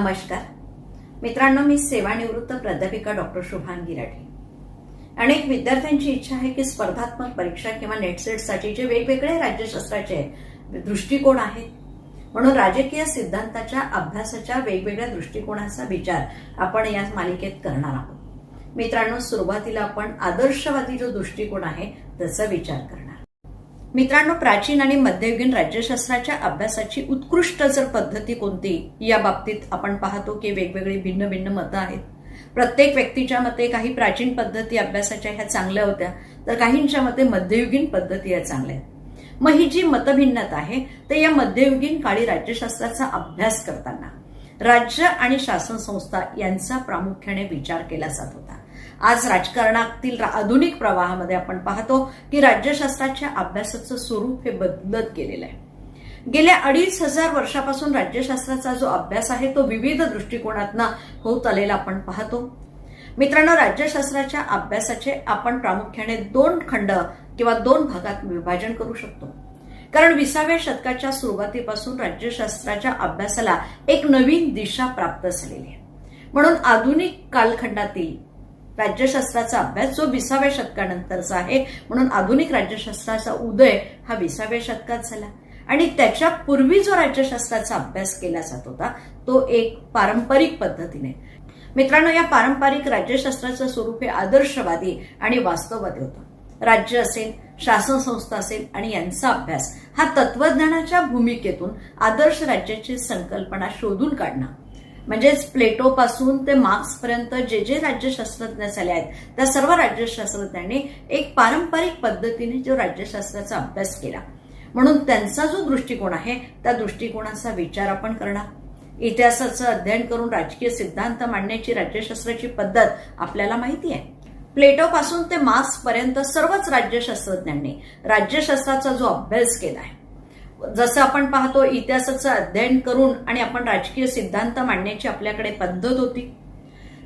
नमस्कार. मित्रांनो मी सेवानिवृत्त प्राध्यापिका डॉक्टर शुभान गिराठी. अनेक विद्यार्थ्यांची इच्छा आहे की स्पर्धात्मक परीक्षा किंवा नेटसेटसाठी जे वेगवेगळे राज्यशास्त्राचे दृष्टिकोन आहेत म्हणून राजकीय सिद्धांताच्या अभ्यासाच्या वेगवेगळ्या दृष्टिकोनाचा विचार आपण या मालिकेत करणार आहोत. मित्रांनो सुरुवातीला आपण आदर्शवादी जो दृष्टिकोन आहे त्याचा विचार करा. मित्रांनो प्राचीन आणि मध्ययुगीन राज्यशास्त्राच्या अभ्यासाची उत्कृष्ट जर पद्धती कोणती या बाबतीत आपण पाहतो की वेगवेगळी भिन्न भिन्न मतं आहेत. प्रत्येक व्यक्तीच्या मते काही प्राचीन पद्धती अभ्यासाच्या ह्या चांगल्या होत्या तर काहींच्या मते मध्ययुगीन पद्धती या चांगल्या आहेत. मग ही जी मतभिन्नता आहे ते या मध्ययुगीन काळी राज्यशास्त्राचा अभ्यास करताना राज्य आणि शासन संस्था यांचा प्रामुख्याने विचार केला जात होता. आज राजकारणातील आधुनिक प्रवाहामध्ये आपण पाहतो की राज्यशास्त्राच्या अभ्यासाचं स्वरूप हे बदलत गेलेलं आहे. गेल्या अडीच हजार वर्षापासून राज्यशास्त्राचा जो अभ्यास आहे तो विविध दृष्टिकोनातनं होत आलेला आपण पाहतो. मित्रांनो राज्यशास्त्राच्या अभ्यासाचे आपण प्रामुख्याने दोन खंड किंवा दोन भागात विभाजन करू शकतो. कारण विसाव्या शतकाच्या सुरुवातीपासून राज्यशास्त्राच्या अभ्यासाला एक नवीन दिशा प्राप्त झालेली आहे. म्हणून आधुनिक कालखंडातील राज्यशास्त्राचा अभ्यास जो विसाव्या शतकानंतरचा आहे म्हणून आधुनिक राज्यशास्त्राचा उदय हा विसाव्या शतकात झाला. आणि त्याच्या पूर्वी जो राज्यशास्त्राचा अभ्यास केला जात होता तो एक पारंपरिक पद्धतीने. मित्रांनो या पारंपरिक राज्यशास्त्राचं स्वरूप हे आदर्शवादी आणि वास्तववादी होतं. राज्य असेल शासन संस्था असेल आणि यांचा अभ्यास हा तत्वज्ञानाच्या भूमिकेतून आदर्श राज्याची संकल्पना शोधून काढणं. म्हणजेच प्लेटोपासून ते मार्क्सपर्यंत जे जे राज्यशास्त्रज्ञ झाले आहेत त्या सर्व राज्यशास्त्रज्ञांनी एक पारंपरिक पद्धतीने जो राज्यशास्त्राचा अभ्यास केला. म्हणून त्यांचा जो दृष्टिकोन आहे त्या दृष्टिकोनाचा विचार आपण करणार. इतिहासाचं अध्ययन करून राजकीय सिद्धांत मांडण्याची राज्यशास्त्राची पद्धत आपल्याला माहिती आहे. प्लेटोपासून ते मार्क्सपर्यंत सर्वच राज्यशास्त्रज्ञांनी राज्यशास्त्राचा जो अभ्यास केला आहे जसं आपण पाहतो इतिहासाचं अध्ययन करून आणि आपण राजकीय सिद्धांत मांडण्याची आपल्याकडे पद्धत होती.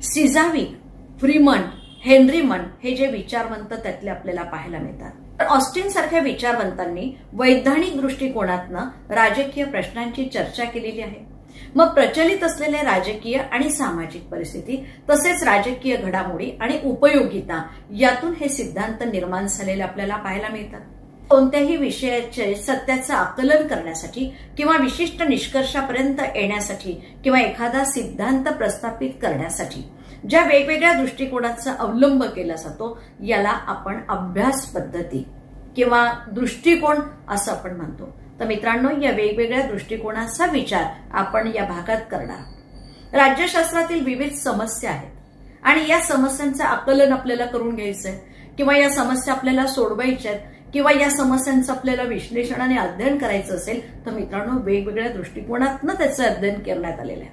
सिझाविक फ्रीमन हेनरीमन हे जे विचारवंत त्यातले आपल्याला पाहायला मिळतात. तर ऑस्टिन सारख्या विचारवंतांनी वैधानिक दृष्टिकोनातनं राजकीय प्रश्नांची चर्चा केलेली आहे. मग प्रचलित असलेले राजकीय आणि सामाजिक परिस्थिती तसेच राजकीय घडामोडी आणि उपयोगिता यातून हे सिद्धांत निर्माण झालेले आपल्याला पाहायला मिळतात. कोणत्याही विषयाचे सत्याचं आकलन करण्यासाठी किंवा विशिष्ट निष्कर्षापर्यंत येण्यासाठी किंवा एखादा सिद्धांत प्रस्थापित करण्यासाठी ज्या वेगवेगळ्या दृष्टिकोनाचा अवलंब केला जातो याला आपण अभ्यास पद्धती किंवा दृष्टिकोन असं आपण म्हणतो. तर मित्रांनो या वेगवेगळ्या दृष्टिकोनाचा विचार आपण या भागात करणार राज्यशास्त्रातील विविध समस्या आहेत आणि या समस्यांचं आकलन आपल्याला करून घ्यायचंय किंवा या समस्या आपल्याला सोडवायच्या आहेत किंवा या समस्यांचं आपल्याला विश्लेषण आणि अध्ययन करायचं असेल तर मित्रांनो वेगवेगळ्या दृष्टिकोनातनं त्याचं अध्ययन करण्यात आलेलं आहे.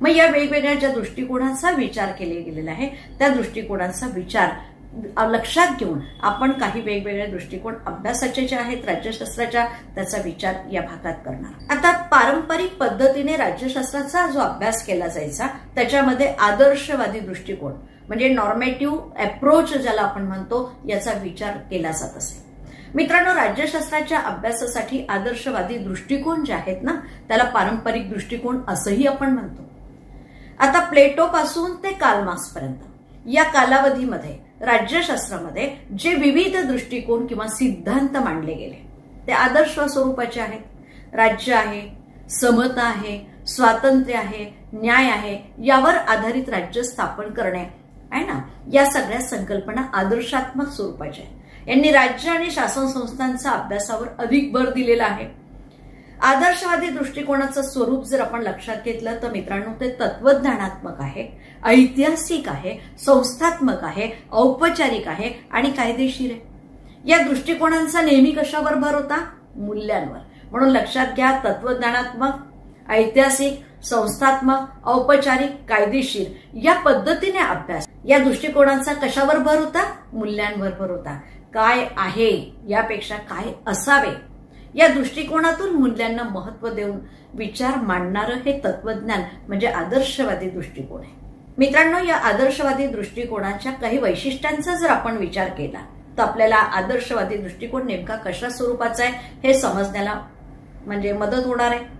मग या वेगवेगळ्या ज्या दृष्टिकोनाचा विचार केले गेलेला आहे त्या दृष्टिकोनाचा विचार लक्षात घेऊन आपण काही वेगवेगळे दृष्टिकोन अभ्यासाचे जे आहेत राज्यशास्त्राच्या त्याचा विचार या भागात करणार. आता पारंपरिक पद्धतीने राज्यशास्त्राचा जो अभ्यास केला जायचा त्याच्यामध्ये आदर्शवादी दृष्टिकोन म्हणजे नॉर्मेटिव्ह अप्रोच ज्याला आपण म्हणतो याचा विचार केला जात असे. मित्रांनो राज्यशास्त्राच्या अभ्यासासाठी आदर्शवादी दृष्टिकोन जे आहेत ना त्याला पारंपरिक दृष्टिकोन असंही आपण म्हणतो. आता प्लेटो पासून ते कालमार्क्स पर्यंत या कालावधीमध्ये राज्यशास्त्रामध्ये जे विविध दृष्टिकोन किंवा सिद्धांत मांडले गेले ते आदर्श स्वरूपाचे आहेत. राज्य आहे समता आहे स्वातंत्र्य आहे न्याय आहे यावर आधारित राज्य स्थापन करणे आहे ना? या सगळ्या संकल्पना आदर्शात्मक स्वरूपाच्या आहेत. यांनी राज्य आणि शासन संस्थांचा अभ्यासावर अधिक भर दिलेला आहे. आदर्शवादी दृष्टिकोनाचं स्वरूप जर आपण लक्षात घेतलं तर मित्रांनो ते तत्वज्ञानात्मक आहे ऐतिहासिक आहे संस्थात्मक आहे औपचारिक आहे आणि कायदेशीर आहे. या दृष्टिकोनांचा नेहमी कशावर भर होता? मूल्यांवर. म्हणून लक्षात घ्या तत्वज्ञानात्मक ऐतिहासिक संस्थात्मक औपचारिक कायदेशीर या पद्धतीने अभ्यास. या दृष्टिकोनांचा कशावर भर होता? मूल्यांवर भर होता. काय आहे? यापेक्षा काय असावे? या दृष्टिकोनातून मूल्यांना महत्त्व देऊन विचार मांडणारं हे तत्वज्ञान म्हणजे आदर्शवादी दृष्टिकोन आहे. मित्रांनो या आदर्शवादी दृष्टिकोनाच्या काही वैशिष्ट्यांचा जर आपण विचार केला तर आपल्याला आदर्शवादी दृष्टिकोन नेमका कशा स्वरूपाचा आहे हे समजण्याला म्हणजे मदत होणार आहे.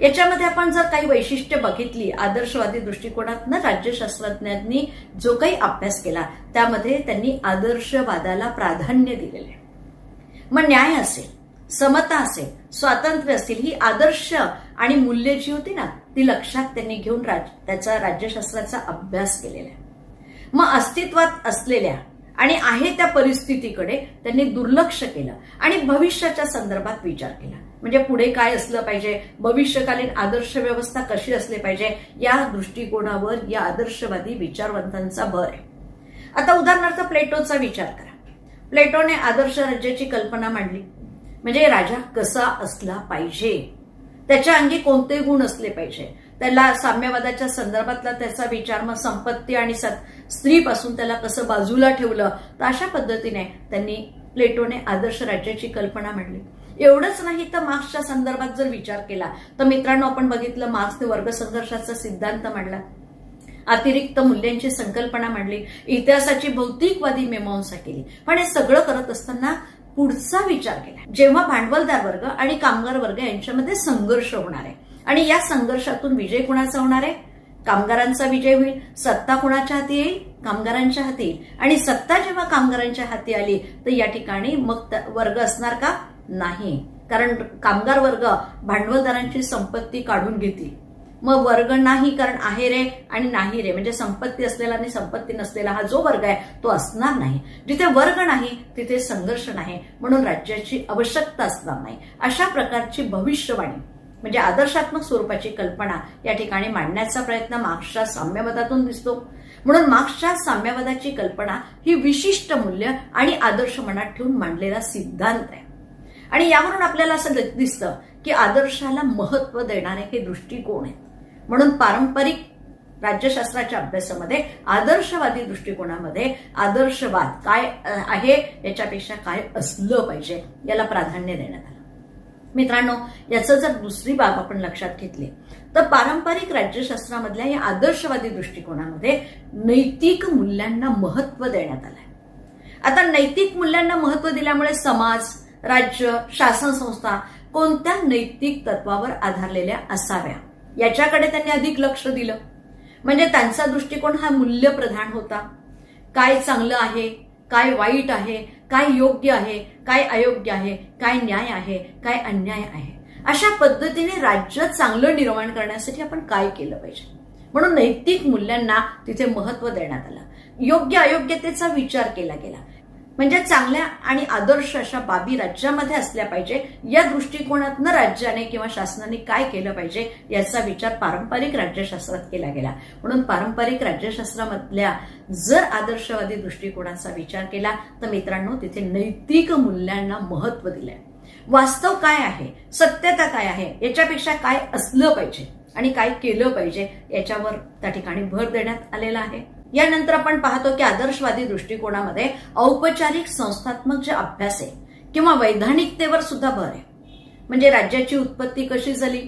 याच्यामध्ये आपण जर काही वैशिष्ट्य बघितली आदर्शवादी दृष्टिकोनातनं राज्यशास्त्रज्ञांनी जो काही अभ्यास केला त्यामध्ये त्यांनी आदर्शवादाला प्राधान्य दिलेले आहे. मग न्याय असेल समता असेल स्वातंत्र्य असेल ही आदर्श आणि मूल्य जी होती ना ती लक्षात त्यांनी घेऊन राज त्याचा राज्यशास्त्राचा अभ्यास केलेला आहे. मग अस्तित्वात असलेल्या आणि आहे त्या परिस्थितीकडे त्यांनी दुर्लक्ष केलं आणि भविष्याच्या संदर्भात विचार केला. म्हणजे पुढे काय असलं पाहिजे? भविष्यकालीन आदर्श व्यवस्था कशी असली पाहिजे? या दृष्टिकोनावर या आदर्शवादी विचारवंतांचा भर आहे. आता उदाहरणार्थ प्लेटोचा विचार करा. प्लेटोने आदर्श राज्याची कल्पना मांडली. म्हणजे राजा कसा असला पाहिजे? त्याच्या अंगी कोणते गुण असले पाहिजे? त्याला साम्यवादाच्या संदर्भातला त्याचा विचार मग संपत्ती आणि स्त्रीपासून त्याला कसं बाजूला ठेवलं? तर अशा पद्धतीने त्यांनी प्लेटोने आदर्श राज्याची कल्पना मांडली. एवढंच नाही तर मार्क्सच्या संदर्भात जर विचार केला तर मित्रांनो आपण बघितलं मार्क्सने वर्ग संघर्षाचा सिद्धांत मांडला. अतिरिक्त मूल्यांची संकल्पना मांडली. इतिहासाची भौतिकवादी मेमांसा केली. पण हे सगळं करत असताना पुढचा विचार केला. जेव्हा भांडवलदार वर्ग आणि कामगार वर्ग यांच्यामध्ये संघर्ष होणार आहे आणि या संघर्षातून विजय कुणाचा होणार आहे? कामगारांचा विजय होईल. सत्ता कुणाच्या हाती येईल? कामगारांच्या हाती येईल. आणि सत्ता जेव्हा कामगारांच्या हाती आली तर या ठिकाणी मग वर्ग असणार का? नाही. कारण कामगार वर्ग भांडवलदारांची संपत्ती काढून घेतील. मग वर्ग नाही कारण आहे रे आणि नाही रे. म्हणजे संपत्ती असलेला आणि संपत्ती नसलेला हा जो वर्ग आहे तो असणार नाही. जिथे वर्ग नाही तिथे संघर्ष नाही. म्हणून राज्याची आवश्यकता असणार नाही. अशा प्रकारची भविष्यवाणी म्हणजे आदर्शात्मक स्वरूपाची कल्पना या ठिकाणी मांडण्याचा प्रयत्न मार्क्सच्या साम्यवादातून दिसतो. म्हणून मार्क्सच्या साम्यवादाची कल्पना ही विशिष्ट मूल्य आणि आदर्श मनात ठेवून मांडलेला सिद्धांत आहे. आणि यावरून आपल्याला असं दिसतं की आदर्शाला महत्त्व देणारे हे दृष्टिकोन आहेत. म्हणून पारंपरिक राज्यशास्त्राच्या अभ्यासामध्ये आदर्शवादी दृष्टिकोनामध्ये आदर्शवाद काय आहे याच्यापेक्षा काय असलं पाहिजे याला प्राधान्य देण्यात आलं. मित्रांनो याचं जर दुसरी बाब आपण लक्षात घेतली तर पारंपरिक राज्यशास्त्रामधल्या या आदर्शवादी दृष्टिकोनामध्ये नैतिक मूल्यांना महत्त्व देण्यात आलं आता नैतिक मूल्यांना महत्त्व दिल्यामुळे समाज राज्य शासन संस्था कोणत्या नैतिक तत्वावर आधारलेल्या असाव्या? याच्याकडे त्यांनी अधिक लक्ष दिलं. म्हणजे त्यांचा दृष्टिकोन हा मूल्यप्रधान होता. काय चांगलं आहे? काय वाईट आहे? काय योग्य आहे? काय अयोग्य आहे? काय न्याय आहे? काय अन्याय आहे? अशा पद्धतीने राज्य चांगलं निर्माण करण्यासाठी आपण काय केलं पाहिजे? म्हणून नैतिक मूल्यांना तिथे महत्त्व देण्यात आलं. योग्य अयोग्यतेचा विचार केला गेला. म्हणजे चांगल्या आणि आदर्श अशा बाबी राज्यामध्ये असल्या पाहिजे. या दृष्टिकोनातनं राज्याने किंवा शासनाने काय केलं पाहिजे याचा विचार पारंपरिक राज्यशास्त्रात केला गेला. म्हणून पारंपरिक राज्यशास्त्रामधल्या जर आदर्शवादी दृष्टिकोनाचा विचार केला तर मित्रांनो तिथे नैतिक मूल्यांना महत्त्व दिलंय. वास्तव काय आहे? सत्यता काय आहे? याच्यापेक्षा काय असलं पाहिजे आणि काय केलं पाहिजे याच्यावर त्या ठिकाणी भर देण्यात आलेला आहे. यानंतर आपण पाहतो की आदर्शवादी दृष्टिकोनामध्ये औपचारिक संस्थात्मक जे अभ्यास आहे किंवा वैधानिकतेवर सुद्धा भर आहे. म्हणजे राज्याची उत्पत्ती कशी झाली?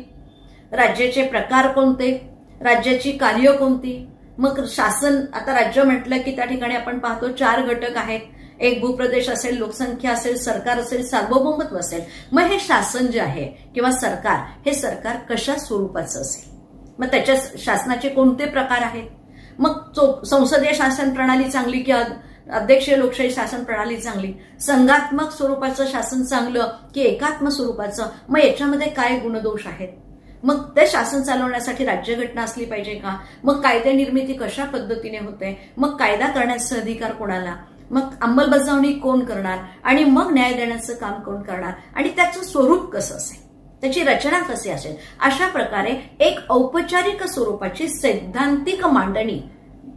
राज्याचे प्रकार कोणते? राज्याची कार्य कोणती? मग शासन आता राज्य म्हटलं की त्या ठिकाणी आपण पाहतो चार घटक आहेत. एक भूप्रदेश असेल लोकसंख्या असेल सरकार असेल सार्वभौमत्व असेल. मग हे शासन जे आहे किंवा सरकार हे सरकार कशा स्वरूपाचं असेल? मग त्याच्या शासनाचे कोणते प्रकार आहेत? मग संसदीय शासन प्रणाली चांगली की अध्यक्षीय लोकशाही शासन प्रणाली चांगली? संघात्मक स्वरूपाचं शासन चांगलं की एकात्म स्वरूपाचं? मग याच्यामध्ये काय गुणदोष आहेत? मग ते शासन चालवण्यासाठी राज्यघटना असली पाहिजे का? मग कायदे निर्मिती कशा पद्धतीने होते? मग कायदा करण्याचा अधिकार कोणाला? मग अंमलबजावणी कोण करणार? आणि मग न्याय देण्याचं काम कोण करणार? आणि त्याचं स्वरूप कसं असेल? त्याची रचना कशी असेल? अशा प्रकारे एक औपचारिक स्वरूपाची सैद्धांतिक मांडणी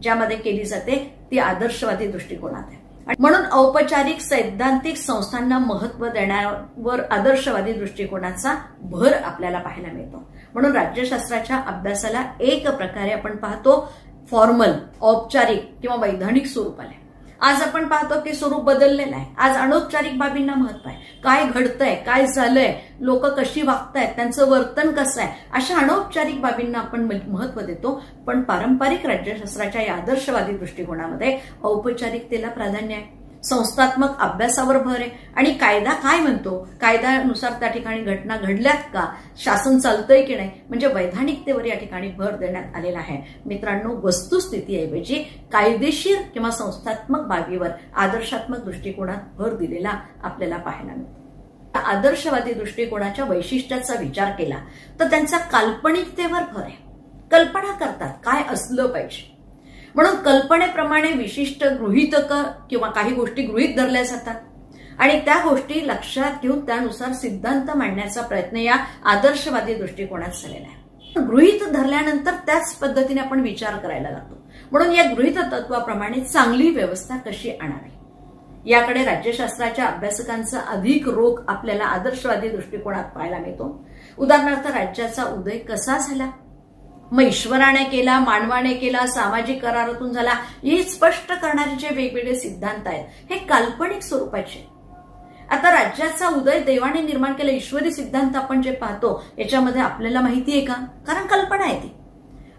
ज्यामध्ये केली जाते ती आदर्शवादी दृष्टिकोनात आहे. म्हणून औपचारिक सैद्धांतिक संस्थांना महत्त्व देण्यावर आदर्शवादी दृष्टिकोनाचा भर आपल्याला पाहायला मिळतो. म्हणून राज्यशास्त्राच्या अभ्यासाला एक प्रकारे आपण पाहतो फॉर्मल औपचारिक किंवा वैधानिक स्वरूप आले आज आपण पाहतो की स्वरूप बदललेलं आहे आज अनौपचारिक बाबींना महत्त्व आहे. काय घडतंय काय झालंय लोक कशी वागतायत त्यांचं वर्तन कसं आहे अशा अनौपचारिक बाबींना आपण महत्त्व देतो. पण पारंपरिक राज्यशास्त्राच्या या आदर्शवादी दृष्टिकोनामध्ये औपचारिकतेला प्राधान्य आहे. संस्थात्मक अभ्यासावर भर आहे. आणि कायदा काय म्हणतो? कायद्यानुसार त्या ठिकाणी घटना घडल्यात का? शासन चालतंय की नाही? म्हणजे वैधानिकतेवर या ठिकाणी भर देण्यात आलेला आहे. मित्रांनो वस्तुस्थितीऐवजी कायदेशीर किंवा संस्थात्मक बाबीवर आदर्शात्मक दृष्टिकोनात भर दिलेला आपल्याला पाहायला मिळतो. आदर्शवादी दृष्टिकोनाच्या वैशिष्ट्याचा विचार केला तर त्यांचा काल्पनिकतेवर भर आहे. कल्पना करतात काय असलं पाहिजे? म्हणून कल्पनेप्रमाणे विशिष्ट गृहितक किंवा काही गोष्टी गृहित धरल्या जातात. आणि त्या गोष्टी लक्षात घेऊन त्यानुसार सिद्धांत मांडण्याचा प्रयत्न या आदर्शवादी दृष्टिकोनात झालेला आहे. गृहित धरल्यानंतर त्याच पद्धतीने आपण विचार करायला लागतो. म्हणून या गृहित तत्वाप्रमाणे चांगली व्यवस्था कशी आणावी? याकडे राज्यशास्त्राच्या अभ्यासकांचा अधिक रोख आपल्याला आदर्शवादी दृष्टिकोनात पाहायला मिळतो. उदाहरणार्थ राज्याचा उदय कसा झाला? मग ईश्वराने केला मानवाने केला सामाजिक करारातून झाला हे स्पष्ट करणारे जे वेगवेगळे सिद्धांत आहेत हे काल्पनिक स्वरूपाचे आता राज्याचा उदय देवाने निर्माण केला ईश्वरी सिद्धांत आपण जे पाहतो याच्यामध्ये आपल्याला माहिती आहे का? कारण कल्पना आहे ती.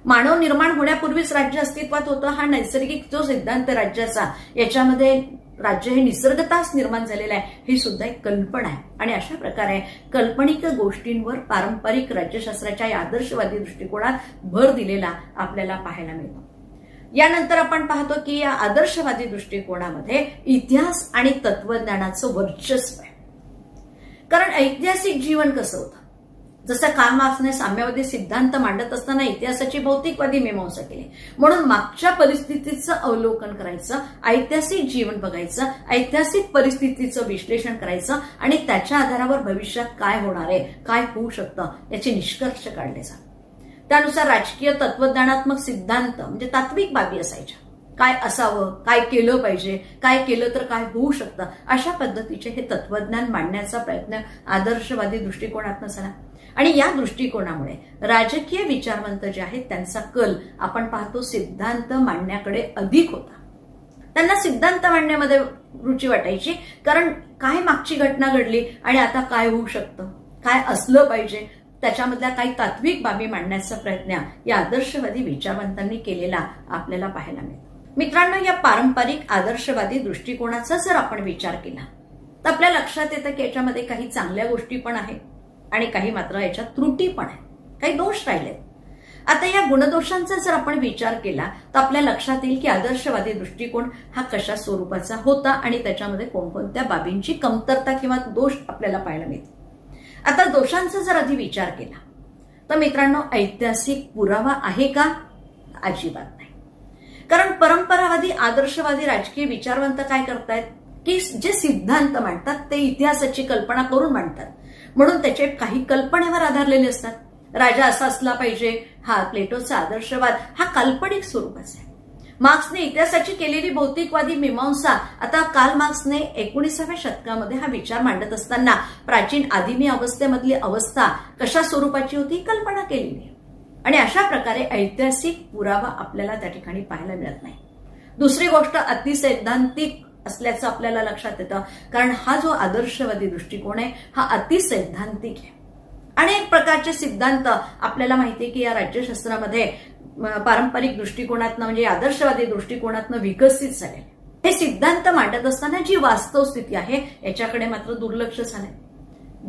मानव निर्माण होण्यापूर्वीच राज्य अस्तित्वात होतं हा नैसर्गिक जो सिद्धांत राज्याचा याच्यामध्ये राज्य हे निसर्गताच निर्माण झालेलं आहे ही सुद्धा एक कल्पना आहे. आणि अशा प्रकारे काल्पनिक गोष्टींवर पारंपरिक राज्यशास्त्राच्या या आदर्शवादी दृष्टिकोनात भर दिलेला आपल्याला पाहायला मिळतो. यानंतर आपण पाहतो की या आदर्शवादी दृष्टिकोनामध्ये इतिहास आणि तत्वज्ञानाचं वर्चस्व आहे. कारण ऐतिहासिक जीवन कसं होतं? जसं कार्ल मार्क्सने साम्यवादी सिद्धांत मांडत असताना इतिहासाची भौतिकवादी मीमांसा केली. म्हणून मागच्या परिस्थितीचं अवलोकन करायचं ऐतिहासिक जीवन बघायचं ऐतिहासिक परिस्थितीचं विश्लेषण करायचं आणि त्याच्या आधारावर भविष्यात काय होणार आहे काय होऊ शकतं याचे निष्कर्ष काढले जा. त्यानुसार राजकीय तत्वज्ञानात्मक सिद्धांत म्हणजे तात्विक बाबी असायच्या. काय असावं काय केलं पाहिजे काय केलं तर काय होऊ शकतं अशा पद्धतीचे हे तत्वज्ञान मांडण्याचा प्रयत्न आदर्शवादी दृष्टिकोनातनं झाला. आणि या दृष्टिकोनामुळे राजकीय विचारवंत जे आहेत त्यांचा कल आपण पाहतो सिद्धांत मांडण्याकडे अधिक होता. त्यांना सिद्धांत मांडण्यामध्ये रुची वाटायची कारण काय मागची घटना घडली आणि आता काय होऊ शकतं? काय असलं पाहिजे? त्याच्यामधल्या काही तात्विक बाबी मांडण्याचा प्रयत्न या आदर्शवादी विचारवंतांनी केलेला आपल्याला पाहायला मिळतो. मित्रांनो या पारंपरिक आदर्शवादी दृष्टिकोनाचा जर आपण विचार केला तर आपल्या लक्षात येतं की याच्यामध्ये काही चांगल्या गोष्टी पण आहेत. आणि काही मात्र याच्यात त्रुटी पण आहेत. काही दोष राहिलेत आता या गुणदोषांचा जर आपण विचार केला तर आपल्या लक्षात येईल की आदर्शवादी दृष्टिकोन हा कशा स्वरूपाचा होता आणि त्याच्यामध्ये कोणकोणत्या बाबींची कमतरता किंवा दोष आपल्याला पाहायला मिळते आता दोषांचा जर आधी विचार केला तर मित्रांनो ऐतिहासिक पुरावा आहे का? अजिबात नाही. कारण परंपरावादी आदर्शवादी राजकीय विचारवंत काय करतायत? की जे सिद्धांत मांडतात ते इतिहासाची कल्पना करून मांडतात. म्हणून त्याचे काही कल्पनेवर आधारलेले असतात. राजा असा असला पाहिजे हा प्लेटोचा आदर्शवाद हा काल्पनिक स्वरूपाचा आहे मार्क्सने इतिहासाची केलेली भौतिकवादी मीमांसा आता काल मार्क्सने एकोणीसाव्या शतकामध्ये हा विचार मांडत असताना प्राचीन आदिमी अवस्थेमधली अवस्था कशा स्वरूपाची होती कल्पना केलेली आणि अशा प्रकारे ऐतिहासिक पुरावा आपल्याला त्या ठिकाणी पाहायला मिळत नाही. दुसरी गोष्ट अतिसैद्धांतिक असल्याचं आपल्याला लक्षात येतं. कारण हा जो आदर्शवादी दृष्टिकोन आहे हा अतिसैद्धांतिक आहे. अनेक प्रकारचे सिद्धांत आपल्याला माहिती आहे की या राज्यशास्त्रामध्ये पारंपरिक दृष्टिकोनातनं म्हणजे आदर्शवादी दृष्टिकोनातनं विकसित झाले हे सिद्धांत मांडत असताना जी वास्तव स्थिती आहे याच्याकडे मात्र दुर्लक्ष झालंय.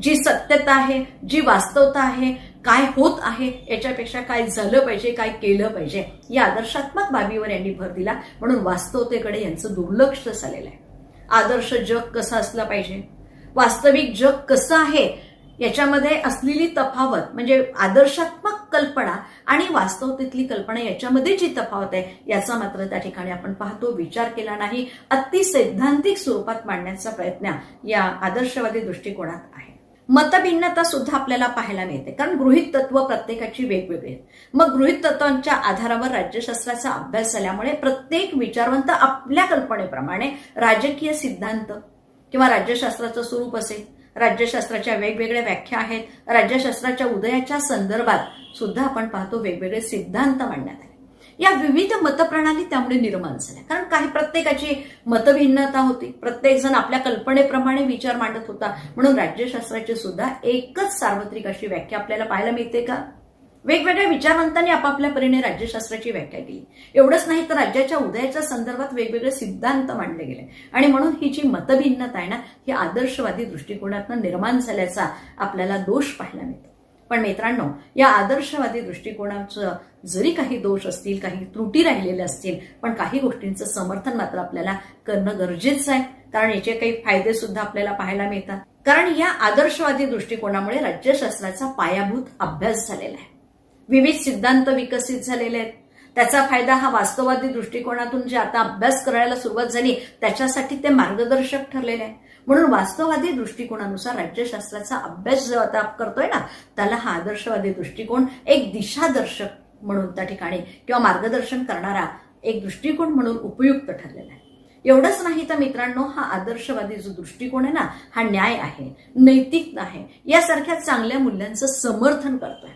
जी सत्यता आहे जी वास्तवता आहे काय होत आहे याच्यापेक्षा काय झालं पाहिजे काय केलं पाहिजे या आदर्शात्मक बाबीवर यांनी भर दिला. म्हणून वास्तवतेकडे यांचं दुर्लक्ष झालेलं आहे. आदर्श जग कसं असलं पाहिजे? वास्तविक जग कसं आहे? याच्यामध्ये असलेली तफावत म्हणजे आदर्शात्मक कल्पना आणि वास्तवतेतली कल्पना याच्यामध्ये जी तफावत आहे याचा मात्र त्या ठिकाणी आपण पाहतो विचार केला नाही. अति सैद्धांतिक स्वरूपात मांडण्याचा प्रयत्न या आदर्शवादी दृष्टिकोनात आहे. मतभिन्नता सुद्धा आपल्याला पाहायला मिळते. कारण गृहित तत्व प्रत्येकाची वेगवेगळी आहेत. मग गृहित तत्वांच्या आधारावर राज्यशास्त्राचा अभ्यास झाल्यामुळे प्रत्येक विचारवंत आपल्या कल्पनेप्रमाणे राजकीय सिद्धांत किंवा राज्यशास्त्राचं स्वरूप असेल. राज्यशास्त्राच्या वेगवेगळ्या व्याख्या आहेत. राज्यशास्त्राच्या उदयाच्या संदर्भात सुद्धा आपण पाहतो वेगवेगळे सिद्धांत मांडण्यात आले. या विविध मतप्रणाली त्यामुळे निर्माण झाल्या. कारण काही प्रत्येकाची मतभिन्नता होती. प्रत्येक जण आपल्या कल्पनेप्रमाणे विचार मांडत होता. म्हणून राज्यशास्त्राची सुद्धा एकच सार्वत्रिक अशी व्याख्या आपल्याला पाहायला मिळते का? वेगवेगळ्या विचारवंतांनी आपापल्या परीने राज्यशास्त्राची व्याख्या केली. एवढंच नाही तर राज्याच्या उदयाच्या संदर्भात वेगवेगळे सिद्धांत मांडले गेले. आणि म्हणून ही जी मतभिन्नता आहे ना ही आदर्शवादी दृष्टिकोनातून निर्माण झाल्याचा आपल्याला दोष पाहायला मिळतो. पण मित्रांनो या आदर्शवादी दृष्टिकोनाचं जरी काही दोष असतील काही त्रुटी राहिलेल्या असतील पण काही गोष्टींचं समर्थन मात्र आपल्याला करणं गरजेचं आहे. कारण याचे काही फायदे सुद्धा आपल्याला पाहायला मिळतात. कारण या आदर्शवादी दृष्टिकोनामुळे राज्यशास्त्राचा पायाभूत अभ्यास झालेला आहे. विविध सिद्धांत विकसित झालेले आहेत. त्याचा फायदा हा वास्तववादी दृष्टिकोनातून जे आता अभ्यास करायला सुरुवात झाली त्याच्यासाठी ते मार्गदर्शक ठरलेले आहे म्हणून वास्तववादी दृष्टिकोनानुसार राज्यशास्त्राचा अभ्यास जो आता करतोय ना त्याला हा आदर्शवादी दृष्टिकोन एक दिशादर्शक म्हणून त्या ठिकाणी किंवा मार्गदर्शन करणारा एक दृष्टिकोन म्हणून उपयुक्त ठरलेला आहे. एवढंच नाही तर मित्रांनो हा आदर्शवादी जो दृष्टिकोन आहे ना हा न्याय आहे नैतिक आहे यासारख्या चांगल्या मूल्यांचं समर्थन करतोय.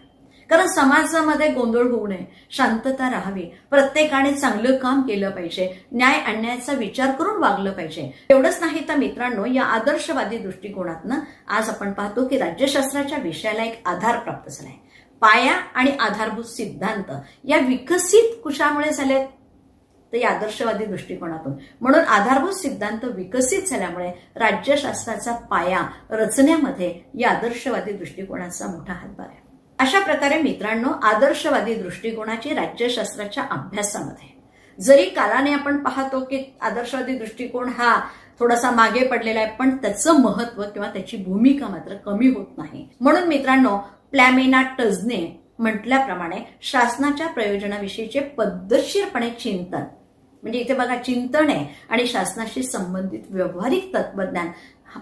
कारण समाजामध्ये गोंधळ होऊ नये शांतता राहावी. प्रत्येकाने चांगलं काम केलं पाहिजे. न्याय आणण्याचा विचार करून वागलं पाहिजे. एवढंच नाही तर मित्रांनो या आदर्शवादी दृष्टिकोनातनं आज आपण पाहतो की राज्यशास्त्राच्या विषयाला एक आधार प्राप्त झालाय. पाया आणि आधारभूत सिद्धांत या विकसित कुशामुळे झालेत तर या आदर्शवादी दृष्टिकोनातून. म्हणून आधारभूत सिद्धांत विकसित झाल्यामुळे राज्यशास्त्राचा पाया रचण्यामध्ये या आदर्शवादी दृष्टिकोनाचा मोठा हातभार आहे. अशा प्रकारे मित्रांनो आदर्शवादी दृष्टिकोनाची राज्यशास्त्राच्या अभ्यासामध्ये. जरी कालाने आपण पाहतो की आदर्शवादी दृष्टिकोन हा थोडासा मागे पडलेला आहे पण त्याचं महत्त्व किंवा त्याची भूमिका मात्र कमी होत नाही. म्हणून मित्रांनो प्लॅमेना टजने म्हटल्याप्रमाणे शासनाच्या प्रयोजनाविषयीचे पद्धतशीरपणे चिंतन म्हणजे इथे बघा चिंतन आहे आणि शासनाशी संबंधित व्यावहारिक तत्वज्ञान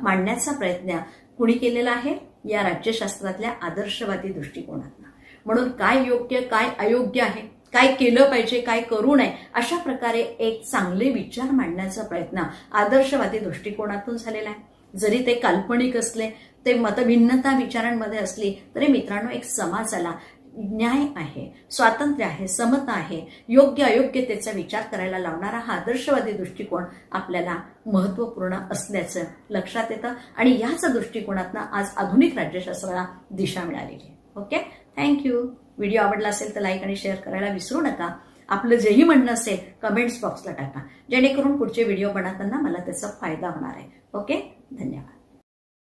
मांडण्याचा प्रयत्न कुणी केलेला आहे? या राज्यशास्त्रातल्या आदर्शवादी दृष्टिकोनातनं. म्हणून काय योग्य काय अयोग्य आहे काय केलं पाहिजे काय करू नये अशा प्रकारे एक चांगले विचार मांडण्याचा प्रयत्न आदर्शवादी दृष्टिकोनातून झालेला आहे. जरी ते काल्पनिक असले ते मतभिन्नता विचारांमध्ये असली तरी मित्रांनो एक समाजाला न्याय आहे स्वातंत्र्य आहे समता आहे योग्य अयोग्यतेचा विचार करायला लावणारा हा आदर्शवादी दृष्टिकोन आपल्याला महत्त्वपूर्ण असल्याचं लक्षात येतं आणि याच दृष्टिकोनातनं आज आधुनिक राज्यशास्त्राला दिशा मिळालेली आहे. ओके? थँक्यू व्हिडिओ आवडला असेल तर लाईक आणि शेअर करायला विसरू नका. आपलं जेही म्हणणं असेल कमेंट्स बॉक्सला टाका. जेणेकरून पुढचे व्हिडिओ बनवताना मला त्याचा फायदा होणार आहे. ओके? धन्यवाद.